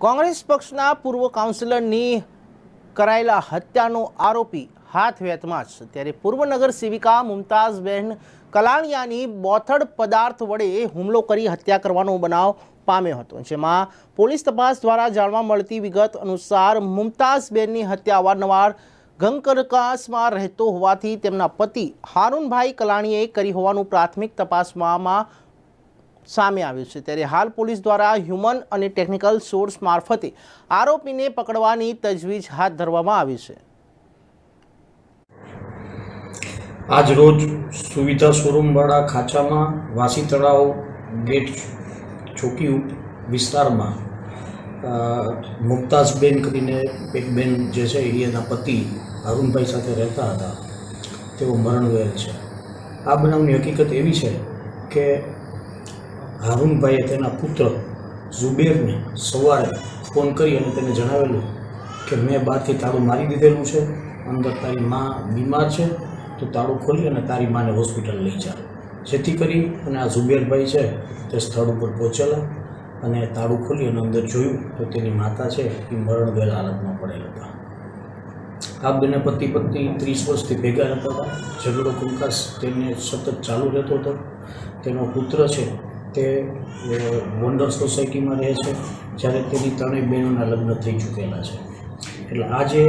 કોંગ્રેસ પક્ષના પૂર્વ કાઉન્સિલરની કરાયેલા હત્યાનો આરોપી હાથ વેતમાં છે ત્યારે પૂર્વ નગર સેવિકા મુમતાઝબહેન કલાણિયાની બોથડ પદાર્થ વડે હુમલો કરી હત્યા કરવાનો બનાવ પામ્યો હતો, જેમાં પોલીસ તપાસ દ્વારા જાણવા મળતી વિગત અનુસાર મુમતાઝબહેનની હત્યા અવારનવાર ગંકરકાસમાં રહેતો હોવાથી તેમના પતિ હારૂનભાઈ કલાણીએ કરી હોવાનું પ્રાથમિક તપાસમાં સામે આવ્યું છે. ત્યારે હાલ પોલીસ દ્વારા હ્યુમન અને ટેકનિકલ સોર્સ મારફતે આરોપીને પકડવાની તજવીજ હાથ ધરવામાં આવી છે. આજ રોજ સુવિધા શોરૂમવાળા ખાંચામાં વાસી તળાવ ગેટ ચોકી વિસ્તારમાં મુમતાઝબેન કરીને એક બેન જે છે એના પતિ અરુણભાઈ સાથે રહેતા હતા. તેઓ મરણ ગયેલ છે. આ બનાવની હકીકત એવી છે કે હારૂનભાઈએ તેના પુત્ર ઝુબેરને સવારે ફોન કરી અને તેને જણાવેલું કે મેં બહારથી તાળું મારી દીધેલું છે, અંદર તારી મા બીમાર છે, તો તાળું ખોલી અને તારી માને હોસ્પિટલ લઈ જા. જેથી કરી અને આ ઝુબેરભાઈ છે તે સ્થળ ઉપર પહોંચેલા અને તાળું ખોલી અને અંદર જોયું તો તેની માતા છે એ મરણ ગયેલ હાલતમાં પડેલ હતા. આ બંને પતિ પત્ની ત્રીસ વર્ષથી ભેગા રહેતા હતા. ઝઘડો કુંકાસ તેને સતત ચાલુ રહેતો હતો. તેનો પુત્ર છે તે વોન્ડર સોસાયટીમાં રહે છે જ્યારે તેની ત્રણેય બહેનોના લગ્ન થઈ ચૂકેલા છે. એટલે આ જે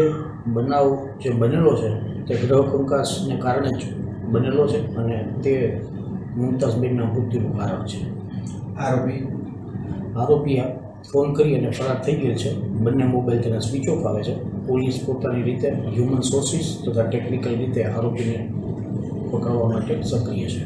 બનાવ જે બનેલો છે તે ગ્રહ કંકાસને કારણે જ બનેલો છે અને તે મુમતાઝબેનના મૃત્યુનું કારણ છે. આરોપી? આરોપી ફોન કરી અને ફરાર થઈ ગયેલ છે. બંને મોબાઈલ તેના સ્વિચ ઓફ આવે છે. પોલીસ પોતાની રીતે હ્યુમન સોર્સિસ તથા ટેકનિકલ રીતે આરોપીને પકડવા માટે સક્રિય છે.